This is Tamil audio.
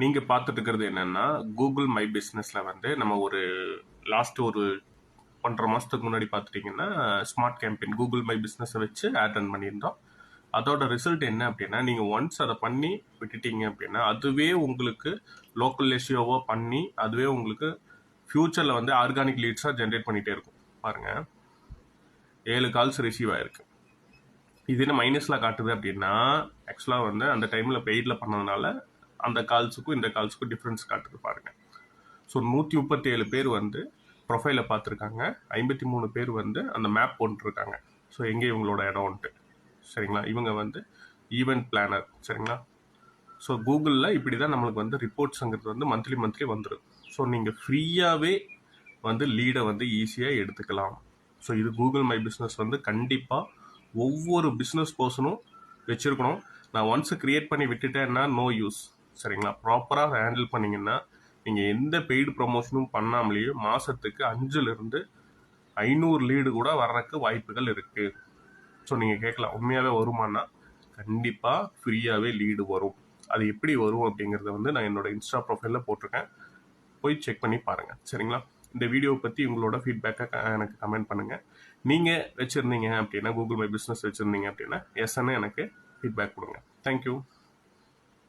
நீங்கள் பார்த்துட்டு இருக்கிறது என்னென்னா கூகுள் மை பிஸ்னஸில் வந்து நம்ம ஒரு லாஸ்ட் ஒரு ஒன்றரை மாதத்துக்கு முன்னாடி பார்த்துட்டிங்கன்னா ஸ்மார்ட் கேம்பெயின் கூகுள் மை பிஸ்னஸை வச்சு ஆட் ரன் பண்ணியிருந்தோம். அதோட ரிசல்ட் என்ன அப்படின்னா நீங்கள் ஒன்ஸ் அதை பண்ணி விட்டுட்டீங்க அப்படின்னா அதுவே உங்களுக்கு லோக்கல் ரேஷியோவோ பண்ணி அதுவே உங்களுக்கு ஃப்யூச்சரில் வந்து ஆர்கானிக் லீட்ஸாக ஜென்ரேட் பண்ணிகிட்டே இருக்கும். பாருங்கள் ஏழு கால்ஸ் ரிசீவ் ஆயிருக்கு. இது என்ன மைனஸில் காட்டுது அப்படின்னா ஆக்சுவலாக வந்து அந்த டைமில் பெய்டில் பண்ணதுனால அந்த கால்ஸுக்கும் இந்த கால்ஸுக்கும் டிஃப்ரென்ஸ் காட்டுது பாருங்கள் ஸோ நூற்றி முப்பத்தி ஏழு பேர் வந்து ப்ரொஃபைலை பார்த்துருக்காங்க. ஐம்பத்தி மூணு பேர் வந்து அந்த மேப் போட்டுருக்காங்க. ஸோ எங்கே இவங்களோட இடம்ன்ட்டு. சரிங்களா? இவங்க வந்து ஈவெண்ட் பிளானர் சரிங்களா? ஸோ கூகுளில் இப்படி தான் நம்மளுக்கு வந்து ரிப்போர்ட்ஸுங்கிறது வந்து மந்த்லி மந்த்லி வந்துடும் ஸோ நீங்கள் ஃப்ரீயாகவே வந்து லீடை வந்து ஈஸியாக எடுத்துக்கலாம். ஸோ இது கூகுள் மை பிஸ்னஸ் வந்து கண்டிப்பாக ஒவ்வொரு பிஸ்னஸ் பர்சனும் வச்சுருக்கணும். நான் ஒன்ஸ் க்ரியேட் பண்ணி விட்டுட்டேன்னா நோ யூஸ் சரிங்களா? ப்ராப்பராக ஹேண்டில் பண்ணிங்கன்னா நீங்கள் எந்த பெய்டு ப்ரொமோஷனும் பண்ணாமலேயே மாதத்துக்கு அஞ்சுலேருந்து ஐநூறு லீடு கூட வர்றதுக்கு வாய்ப்புகள் இருக்குது ஸோ நீங்கள் கேட்கலாம் உண்மையாகவே வருமானா? கண்டிப்பாக ஃப்ரீயாகவே லீடு வரும். அது எப்படி வரும் அப்படிங்கிறத வந்து நான் என்னோட இன்ஸ்டா ப்ரொஃபைலில் போட்டிருக்கேன். போய் செக் பண்ணி பாருங்கள் சரிங்களா? இந்த வீடியோ பற்றி உங்களோட ஃபீட்பேக்கை எனக்கு கமெண்ட் பண்ணுங்கள் நீங்கள் வச்சுருந்தீங்க அப்படின்னா கூகுள் மை பிஸ்னஸ் வச்சுருந்தீங்க அப்படின்னா எஸ்என்னு எனக்கு ஃபீட்பேக் கொடுங்க. தேங்க்யூ